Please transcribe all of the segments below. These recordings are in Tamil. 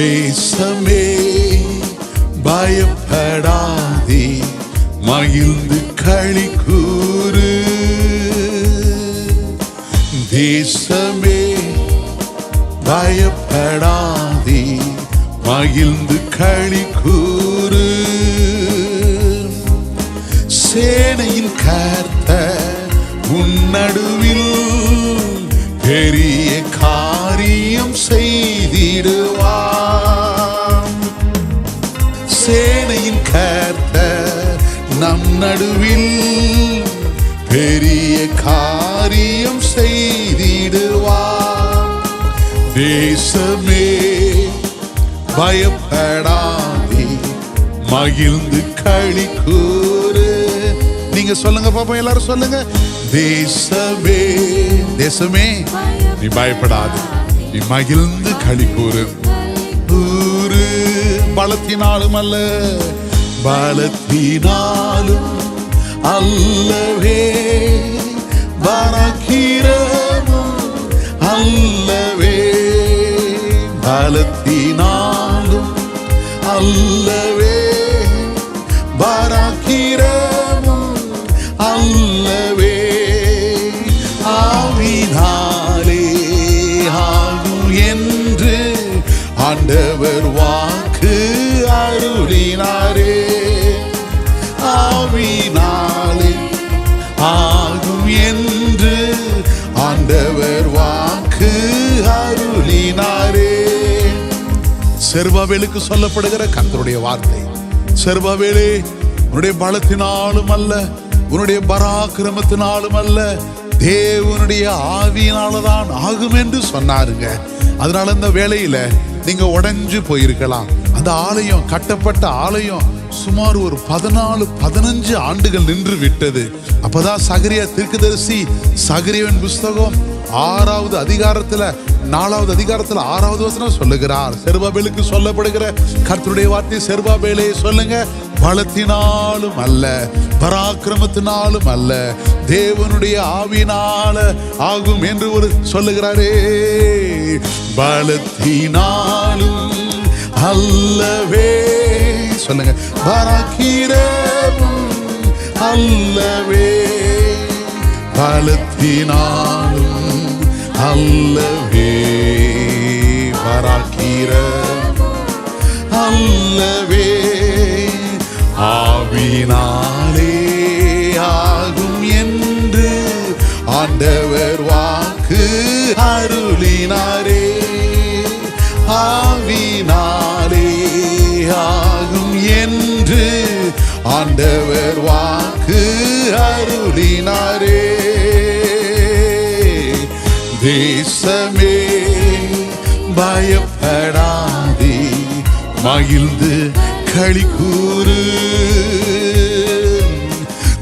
தேசமே பயப்படாதே மகிழ்ந்து களி கூறு. தேசமே பயப்படாதே மகிழ்ந்து களி கூறு. சேனையின் கர்த்த உன்னடுவில் பெரிய காரியம் செய்திடு. நடுவில் பெரிய காரியம் செய்திடுவார் தேசமே பயப்படாதே மகிழ்ந்து களி கூறு. நீங்க சொல்லுங்க பாப்பா எல்லாரும் சொல்லுங்க. தேசமே தேசமே நீ பயப்படாது நீ மகிழ்ந்து களி கூறு. கூறு பலத்தினாலும் அல்ல பலத்தினாலும் அல்லவே பராக்கிரமும் அல்லவே பலத்தினாலும் அல்லவே பராக்கிரமும் அல்லவே வாக்கு அருளினாரே. செருபாவேலுக்கு சொல்லப்படுகிற கர்த்தருடைய வார்த்தை. செருபாவேலே உன்னுடைய பலத்தினாலும் அல்ல உன்னுடைய பராக்கிரமத்தினாலும் அல்ல தேவனுடைய ஆவியினாலதான் ஆகும் என்று சொன்னாருங்க. அதனால இந்த வேலையில நீங்க உடஞ்சு போயிருக்கலாம். அந்த ஆலயம் கட்டப்பட்ட ஆலயம் சுமார் ஒரு பதினாலு பதினஞ்சு ஆண்டுகள் நின்று விட்டது. அப்பதான் சகரியா தீர்க்கதரிசி சகரியவன் புஸ்தகம் ஆறாவது அதிகாரத்துல நாலாவது அதிகாரத்துல ஆறாவது வசனம் சொல்லுகிறார். செருபாபேலுக்கு சொல்லப்படுகிற கர்த்தருடைய வார்த்தை செருபாபேலே சொல்லுங்க. பலத்தினாலும் அல்ல பராக்கிரமத்தினாலும் அல்ல தேவனுடைய ஆவினால ஆகும் என்று ஒரு சொல்லுகிறாரே. பலத்தினாலும் அல்லவே சொல்லுங்க. பராக்கிரமும் அல்லவே பலத்தினால் அல்லவே பராக்கிர அல்லவே ஆவினாலே ஆகும் என்று ஆண்டவர் வாக்கு அருளினாரே. ஆவினாலே ஆகும் என்று ஆண்டவர் வாக்கு அருளினாரே. மகிழ்ந்து களி கூறு.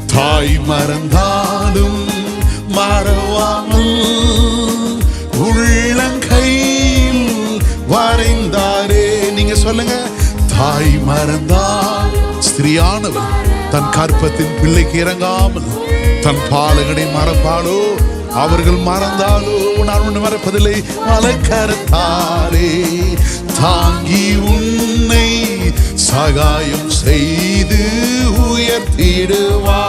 தாய் மறந்தாலும் மறவாமல் உள்ளங்கையில் வரைந்தாரே. நீங்க சொல்லுங்க தாய் மறந்தால் ஸ்திரியானவள் தன் கற்பத்தின் பிள்ளைக்கு இறங்காமல் தன் பாலகனை மறப்பாளோ? அவர்கள் மறந்தாலோ நான் ஒன்று மறப்பதில்லை. மலக்கரத்தாலே தாங்கி உன்னை சகாயம் செய்து உயர்த்திடுவா.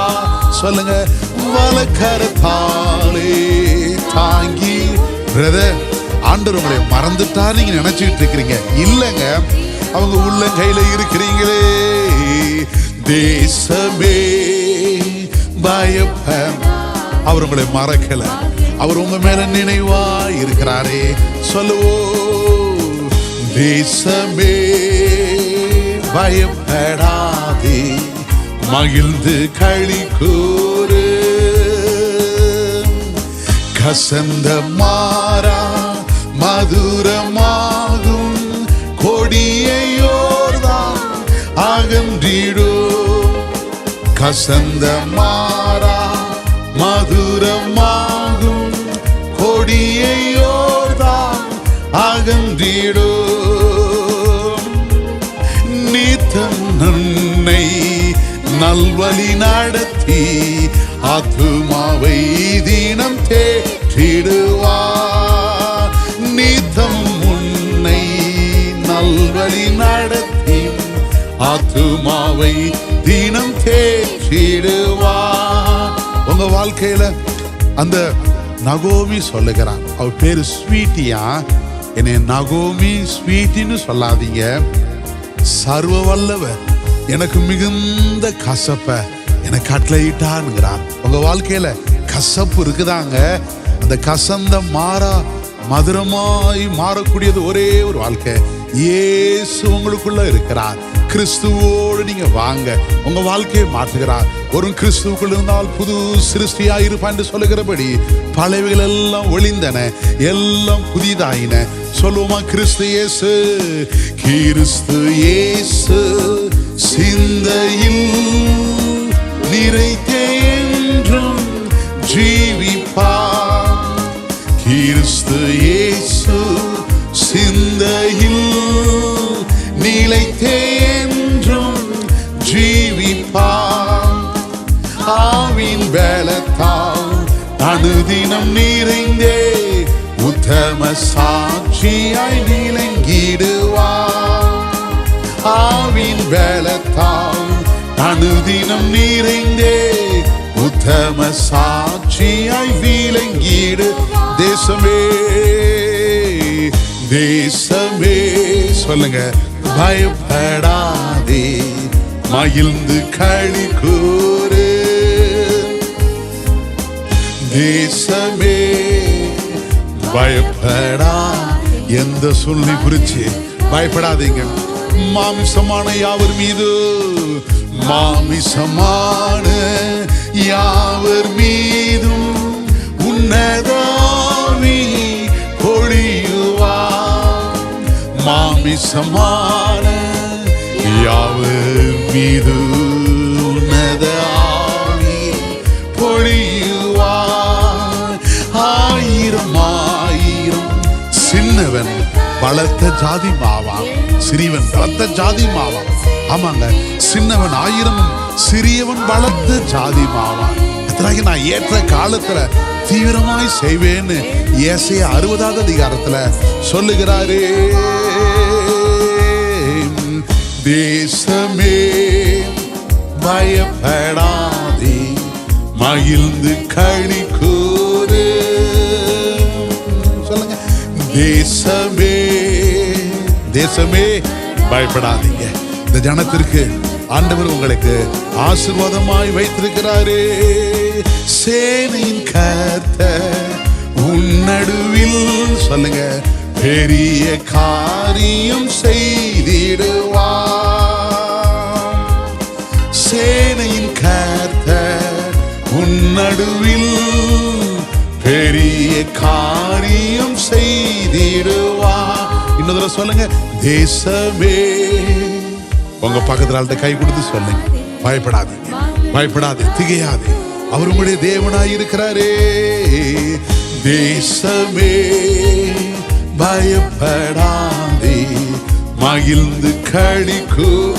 சொல்லுங்க மலக்கரத்தாலே தாங்கி. பிரதர் ஆண்டவர் உங்களை மறந்துட்டா நீங்க நினைச்சுக்கிட்டு இருக்கிறீங்க. இல்லைங்க அவங்க உள்ளங்கையில இருக்கிறீங்களே. தேசமே பயப்ப அவர் உங்களை மறக்கல. அவர் உங்க மேல நினைவா இருக்கிறாரே சொல்லுவோ தேசமே பயப்படாதே. மகிழ்ந்து களி கூறு கசந்த மாறா மதுரமாகும். கொடியையோர்தான் அகன்றிடோ கசந்த மா நன்னை நல்வழி நடத்தி ஆத்துமாவை தினம் தேற்றிடுவார் நிதம் உன்னை நல்வழி நடத்தி ஆத்துமாவை தினம் தேற்றிடுவார் உங்க வாழ்க்கையில அந்த நகோமி சொல்லுகிறான். அவர் பேரு ஸ்வீட்டியா? என்னை நகோமி ஸ்வீட்டின்னு சொல்லாதீங்க. சர்வ வல்லவர் எனக்கு மிகுந்த கசப்ப. எனக்கு கட்டளையிட்டான்ங்கிறான் உங்க வாழ்க்கையில கசப்பு இருக்குதாங்க? அந்த கசந்த மாறா மதுரமாய் மாறக்கூடியது ஒரே ஒரு வாழ்க்கை. இயேசு உங்களுக்குள்ள இருக்கிறார். கிறிஸ்துவோடு நீங்க வாங்க. உங்க வாழ்க்கையை மாற்றுகிறார். ஒரு கிறிஸ்துவுக்குள் இருந்தால் புது சிருஷ்டியா இருப்பான் என்று சொல்லுகிறபடி பழையவைகள் எல்லாம் ஒளிந்தன எல்லாம் புதிதாயின. சொல்லுவோமா கிறிஸ்து இயேசு கிறிஸ்து இயேசு சிந்தையில் நிறைத்தே என்றும் ஜீவிப்பார். கிறிஸ்து இயேசு சிந்தையில் நிலைத்தே அனுதினம் நிறைந்தே உத்தம சாட்சியாய் நிலங்கிடுவார். ஆவின் வேலத்தால் அனுதினம் நிறைந்தே உத்தம சாட்சியாய் விளங்கிடு. தேசமே தேசமே. சொல்லுங்க பயப்படாதே. மகிழ்ந்து களி கூறு. தேசமே பயப்படா. எந்த சூழ்நிலை குறிச்சு? பயப்படாதீங்க. மாமிசமான யாவர் மீது? மாமிசமான யாவர் மீதும் உன்னதாவி பொழியுவா மாமிசமான யாவர் மீது? பலத்த ஜாதி மாவான் சிறியவன் பலத்த ஜாதி மாவான் ஆமாங்க சின்னவன் ஆயிரம் சிறியவன் பலத்த ஜாதி மாவான் எத்தனாகி நான் ஏற்ற காலத்துல தீவிரமாய் செய்வேன்னு ஏசைய அறுபதாவது அதிகாரத்துல சொல்லுகிறாரே. தேசமே பயப்படாதே. மகிழ்ந்து களி தேசமே பயப்படாதீங்க. இந்த ஜனத்திற்கு ஆண்டவர் உங்களுக்கு ஆசீர்வாதமாய் வைத்திருக்கிறாரே. சேனையின் கத்த உன்னடுவில் சொல்லுங்க பெரிய காரியம் செய்திடுவா சேனையின் கத்த உன்னடுவில் பெரிய காரியம் செய்திடுவா இன்னொரு தடவை சொல்லுங்க. தேசமே. உங்க பக்கத்துல ஆள்கிட்ட கை கொடுத்து சொல்லுங்க. பயப்படாதீங்க பயப்படாது. திகையாதே. அவர் உங்களுடைய தேவனாய் இருக்கிறாரே. தேசமே. பயப்படாதே. மகிழ்ந்து கழிக்கு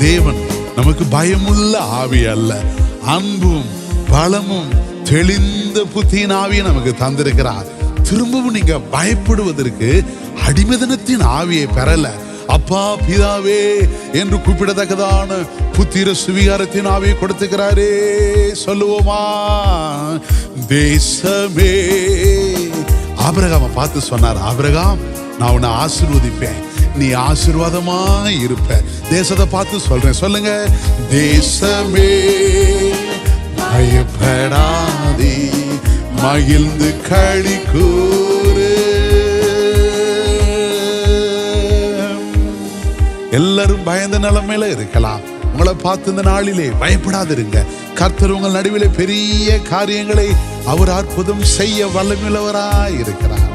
தேவன். நமக்கு பயமுள்ள ஆவி அல்ல. அன்பும் பலமும் தெளிந்த புத்தியின் ஆவியை நமக்கு தந்திருக்கிறார். திரும்பவும் நீங்க பயப்படுவதற்கு அடிமதனத்தின் ஆவியை பெறல. அப்பா பிதாவே என்று கூப்பிடத்தக்கதான புத்திர சுவிகாரத்தின் ஆவியை கொடுத்துக்கிறாரே. சொல்லுவோமா? தேசமே. ஆபிரகாம பார்த்து சொன்னார் ஆபிரகாம் நான் உன்னை ஆசிர்வதிப்பேன். நீ ஆசீர்வாதமா இருப்ப. தேசத்தை பார்த்து சொல்றேன். சொல்லுங்க. தேசமே. பயப்படா மகிழ்ந்து களி கூறு. எல்லாரும் பயந்த நிலைமையில இருக்கலாம். உங்களை பார்த்து இந்த நாளிலே பயப்படாதிருங்க. கர்த்தர் உங்கள் நடுவில் பெரிய காரியங்களை அவர் அற்புதம் செய்ய வல்லமில்லவராய் இருக்கிறார்